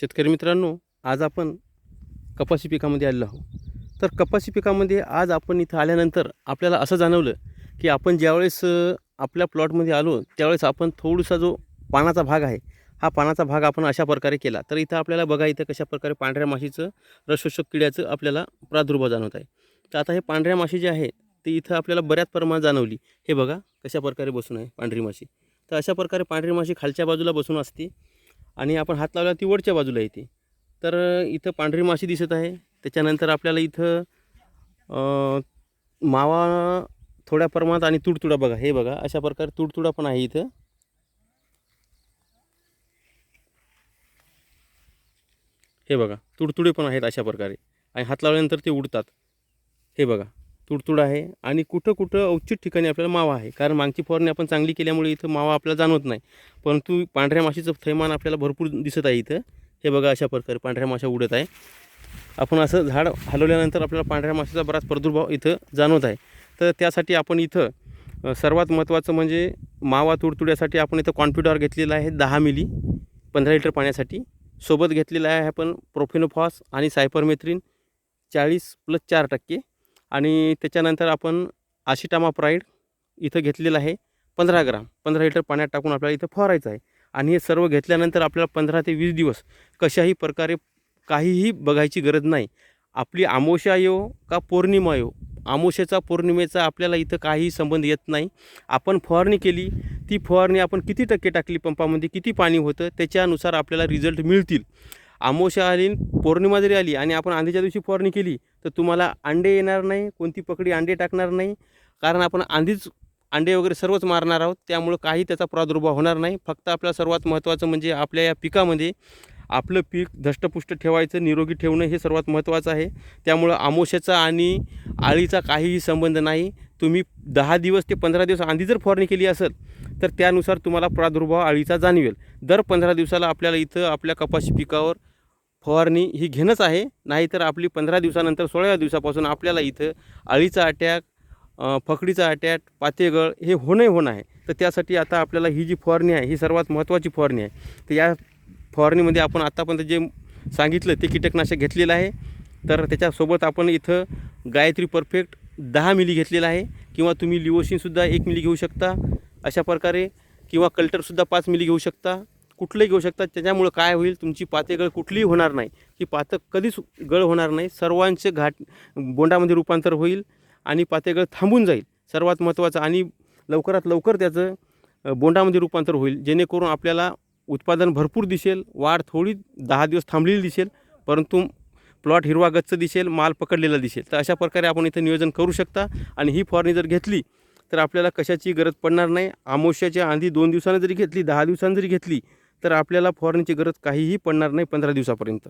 शेतकरी मित्रांनो आज आपण कपाशी पिकामध्ये आलेलो आहोत. तर कपाशी पिकामध्ये आज आपण इथं आल्यानंतर आपल्याला असं जाणवलं की आपण ज्यावेळेस आपल्या प्लॉटमध्ये आलो त्यावेळेस आपण थोडासा जो पानाचा भाग आहे हा पानाचा भाग आपण अशा प्रकारे केला. तर इथं आपल्याला बघा इथं कशा प्रकारे पांढऱ्या माशीचं रसशोषक किड्याचं आपल्याला प्रादुर्भाव जाणवत आहे. तर आता हे पांढऱ्या माशी जे आहे ते इथं आपल्याला बऱ्याच प्रमाणात जाणवली. हे बघा कशा प्रकारे बसून आहे पांढरी माशी. तर अशा प्रकारे पांढरी माशी खालच्या बाजूला बसून असते. आणि आपण हात लावला ती वरच्या बाजूला येते. तर इथं पांढरी माशी दिसत आहे. त्याच्यानंतर आपल्याला इथं मावा थोड्या प्रमाणात आणि तुडतुडा बघा. हे बघा अशा प्रकारे तुडतुडा पण आहे इथं. हे बघा तुडतुडे पण आहेत अशा प्रकारे. आणि हात लावल्यानंतर ते उडतात. हे बघा. तुडतुड आहे आणि कुठं कुठं औचित ठिकाणी आपल्याला मावा आहे. कारण मागची फवारणी आपण चांगली केल्यामुळे इथं मावा आपल्याला जाणवत नाही. परंतु पांढऱ्या माशीचं थैमान आपल्याला भरपूर दिसत आहे इथं. हे बघा अशा प्रकारे पांढऱ्या माशा उडत आहे. आपण असं झाड हलवल्यानंतर आपल्याला पांढऱ्या माशीचा बराच प्रादुर्भाव इथं जाणवत आहे. तर त्यासाठी आपण इथं सर्वात महत्त्वाचं म्हणजे मावा तुडतुड्यासाठी आपण इथं कॉन्प्युटर घेतलेला आहे दहा मिली पंधरा लिटर पाण्यासाठी. सोबत घेतलेला आहे आपण प्रोफेनोफॉस आणि सायपरमेथ्रिन चाळीस प्लस चार टक्के. आणि त्याच्यानंतर आपण आशिटामा प्राईड इथं घेतलेलं आहे पंधरा ग्राम. पंधरा लिटर पाण्यात टाकून आपल्याला इथं फवारायचं आहे. आणि हे सर्व घेतल्यानंतर आपल्याला पंधरा ते वीस दिवस कशाही प्रकारे काहीही बघायची गरज नाही. आपली आमोशा येऊ का पौर्णिमा येऊ आमोशेचा पौर्णिमेचा आपल्याला इथं काहीही संबंध येत नाही. आपण फवारणी केली ती फवारणी आपण किती टक्के टाकली पंपामध्ये किती पाणी होतं त्याच्यानुसार आपल्याला रिझल्ट मिळतील. आमोशा आली पौर्णिमा जरी आली आणि आपण आंधीच्या दिवशी फवारणी केली तर तुम्हाला अंडे येणार नाही कोणती पकडी अंडे टाकणार नाही. कारण आपण आंधीच अंडे वगैरे सर्वच मारणार आहोत. त्यामुळं काही त्याचा प्रादुर्भाव होणार नाही. फक्त आपल्या सर्वात महत्त्वाचं म्हणजे आपल्या या पिकामध्ये आपलं पीक धष्टपुष्ट ठेवायचं निरोगी ठेवणं हे सर्वात महत्त्वाचं आहे. त्यामुळं आमोशाचा आणि आळीचा काहीही संबंध नाही. तुम्ही दहा दिवस ते पंधरा दिवस आधी जर फवारणी केली असेल तर त्यानुसार तुम्हाला प्रादुर्भाव आळीचा जाणवेल. दर पंधरा दिवसाला आपल्याला इथं आपल्या कपाशी पिकावर फवारणी ही घेणंच आहे. नाहीतर आपली पंधरा दिवसानंतर सोळाव्या दिवसापासून आपल्याला इथं अळीचा अटॅक फकडीचा अटॅक पातेगळ हे होणं होणं आहे. तर त्यासाठी आता आपल्याला ही जी फवारणी आहे ही सर्वात महत्त्वाची फवारणी आहे. तर या फवारणीमध्ये आपण आत्तापर्यंत जे सांगितलं ते कीटकनाशक घेतलेलं आहे. तर त्याच्यासोबत आपण इथं गायत्री परफेक्ट दहा मिली घेतलेला आहे. किंवा तुम्ही लिओशिनसुद्धा एक मिली घेऊ शकता अशा प्रकारे. किंवा कल्टरसुद्धा पाच मिली घेऊ शकता. कुठलंही घेऊ शकतात त्याच्यामुळं काय होईल तुमची पातेगळ कुठलीही होणार नाही. की पातं कधीच गळ होणार नाही. सर्वांचे घाट बोंडामध्ये रूपांतर होईल आणि पातेगळ थांबून जाईल. सर्वात महत्त्वाचं आणि लवकरात लवकर त्याचं बोंडामध्ये रूपांतर होईल. जेणेकरून आपल्याला उत्पादन भरपूर दिसेल वाढ थोडी दहा दिवस थांबलेली दिसेल परंतु प्लॉट हिरवा गच्च दिसेल माल पकडलेला दिसेल. तर अशा प्रकारे आपण इथं नियोजन करू शकता. आणि ही फवारणी जर घेतली तर आपल्याला कशाची गरज पडणार नाही. आमोश्याच्या आधी दोन दिवसानं जरी घेतली दहा दिवसांनी जरी घेतली तर आपल्याला फवारणीची गरज काहीही पडणार नाही पंधरा दिवसापर्यंत.